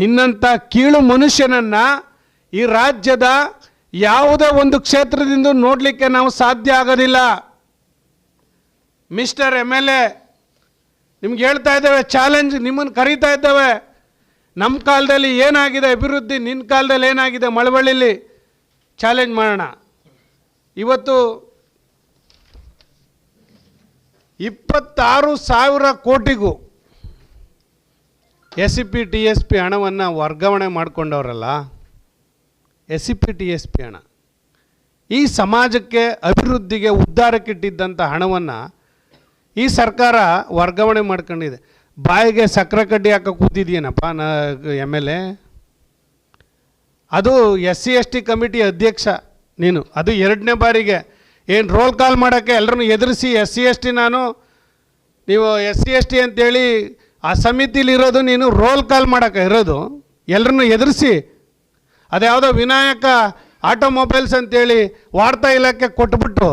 ನಿನ್ನಂಥ ಕೀಳು ಮನುಷ್ಯನನ್ನು ಈ ರಾಜ್ಯದ ಯಾವುದೇ ಒಂದು ಕ್ಷೇತ್ರದಿಂದ ನೋಡಲಿಕ್ಕೆ ನಾವು ಸಾಧ್ಯ ಆಗೋದಿಲ್ಲ. ಮಿಸ್ಟರ್ ಎಂ ಎಲ್ ಎ, ನಿಮ್ಗೆ ಹೇಳ್ತಾ ಇದ್ದೇವೆ, ಚಾಲೆಂಜ್ ನಿಮ್ಮನ್ನು ಕರೀತಾ ಇದ್ದೇವೆ. ನಮ್ಮ ಕಾಲದಲ್ಲಿ ಏನಾಗಿದೆ ಅಭಿವೃದ್ಧಿ ನಿನ್ನ ಕಾಲದಲ್ಲಿ ಏನಾಗಿದೆ ಮಳವಳ್ಳಿಲಿ? ಚಾಲೆಂಜ್ ಮಾಡೋಣ. ಇವತ್ತು ಇಪ್ಪತ್ತಾರು ಸಾವಿರ ಕೋಟಿಗೂ S C P T S P ಹಣವನ್ನು ವರ್ಗಾವಣೆ ಮಾಡಿಕೊಂಡವರಲ್ಲ, S C P T S P ಹಣ. ಈ ಸಮಾಜಕ್ಕೆ ಅಭಿವೃದ್ಧಿಗೆ ಉದ್ಧಾರಕ್ಕಿಟ್ಟಿದ್ದಂಥ ಹಣವನ್ನು ಈ ಸರ್ಕಾರ ವರ್ಗಾವಣೆ ಮಾಡ್ಕೊಂಡಿದೆ. ಬಾಯಿಗೆ ಸಕ್ಕರೆ ಕಡ್ಡಿ ಹಾಕೋ ಕೂತಿದ್ಯೇನಪ್ಪ ನ, ಎಂ ಎಲ್ ಎ. ಅದು S C S T committee ಅಧ್ಯಕ್ಷ ನೀನು. ಅದು ಎರಡನೇ ಬಾರಿಗೆ. ಏನು ರೋಲ್ ಕಾಲ್ ಮಾಡೋಕ್ಕೆ ಎಲ್ಲರನ್ನು ಎದುರಿಸಿ ಎಸ್ ಸಿ ಎಸ್ ಟಿ ನಾನು, ನೀವು ಎಸ್ ಸಿ ಎಸ್ ಟಿ ಅಂತೇಳಿ ಆ ಸಮಿತಿಲಿರೋದು ನೀನು ರೋಲ್ ಕಾಲ್ ಮಾಡೋಕೆ ಇರೋದು. ಎಲ್ಲರನ್ನು ಎದುರಿಸಿ. ಅದ್ಯಾವುದೋ ವಿನಾಯಕ ಆಟೋಮೊಬೈಲ್ಸ್ ಅಂತೇಳಿ ವಾರ್ತಾ ಇಲಾಖೆ ಕೊಟ್ಬಿಟ್ಟು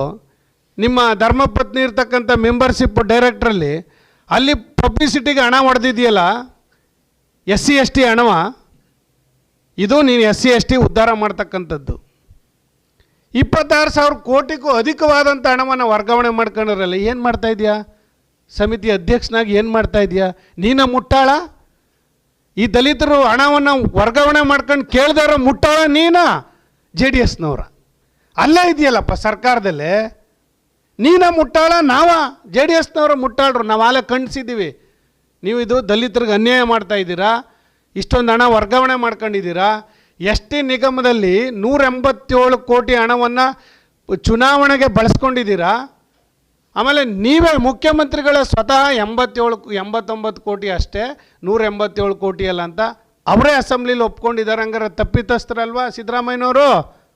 ನಿಮ್ಮ ಧರ್ಮಪತ್ನಿ ಇರ್ತಕ್ಕಂಥ ಮೆಂಬರ್ಶಿಪ್ ಡೈರೆಕ್ಟ್ರಲ್ಲಿ ಅಲ್ಲಿ ಪಬ್ಲಿಸಿಟಿಗೆ ಹಣ ಹೊಡೆದಿದೆಯಲ್ಲ? ಎಸ್ ಸಿ ಎಸ್ ಟಿ ಹಣವ? ಇದು ನೀನು ಎಸ್ ಸಿ ಎಸ್ ಟಿ ಉದ್ಧಾರ ಮಾಡ್ತಕ್ಕಂಥದ್ದು. ಇಪ್ಪತ್ತಾರು ಸಾವಿರ ಕೋಟಿಗೂ ಅಧಿಕವಾದಂಥ ಹಣವನ್ನು ವರ್ಗಾವಣೆ ಮಾಡ್ಕೊಂಡಿರಲ್ಲ, ಏನು ಮಾಡ್ತಾ ಇದೆಯಾ? ಸಮಿತಿ ಅಧ್ಯಕ್ಷನಾಗಿ ಏನು ಮಾಡ್ತಾ ಇದೆಯಾ? ನೀನ ಮುಟ್ಟಾಳ? ಈ ದಲಿತರು ಹಣವನ್ನು ವರ್ಗಾವಣೆ ಮಾಡ್ಕೊಂಡು ಕೇಳ್ದಾರ ಮುಟ್ಟಾಳ ನೀನ? ಜೆ ಡಿ ಎಸ್ನವ್ರ. ಅಲ್ಲೇ ಇದೆಯಲ್ಲಪ್ಪ ಸರ್ಕಾರದಲ್ಲೇ? ನೀನ ಮುಟ್ಟಾಳ, ನಾವ ಜೆ ಡಿ ಎಸ್ನವ್ರ ಮುಟ್ಟಾಳ್ರು, ನಾವು ಆಲೇ ಖಂಡಿಸಿದ್ದೀವಿ ನೀವು ಇದು ದಲಿತರಿಗೆ ಅನ್ಯಾಯ ಮಾಡ್ತಾ ಇದ್ದೀರಾ? ಇಷ್ಟೊಂದು ಹಣ ವರ್ಗಾವಣೆ ಮಾಡ್ಕೊಂಡಿದ್ದೀರಾ? ಎಸ್ ಟಿ ನಿಗಮದಲ್ಲಿ ನೂರ ಎಂಬತ್ತೇಳು ಕೋಟಿ ಹಣವನ್ನು ಚುನಾವಣೆಗೆ ಬಳಸ್ಕೊಂಡಿದ್ದೀರಾ? ಆಮೇಲೆ ನೀವೇ ಮುಖ್ಯಮಂತ್ರಿಗಳ ಸ್ವತಃ ಎಂಬತ್ತೇಳು, ಎಂಬತ್ತೊಂಬತ್ತು ಕೋಟಿ ಅಷ್ಟೇ ನೂರ ಎಂಬತ್ತೇಳು ಕೋಟಿ ಅಲ್ಲ ಅಂತ ಅವರೇ ಅಸೆಂಬ್ಲಿಲಿ ಒಪ್ಕೊಂಡಿದ್ದಾರೆ ಹಂಗಾರೆ ತಪ್ಪಿತಸ್ಥರಲ್ವಾ ಸಿದ್ದರಾಮಯ್ಯನವರು?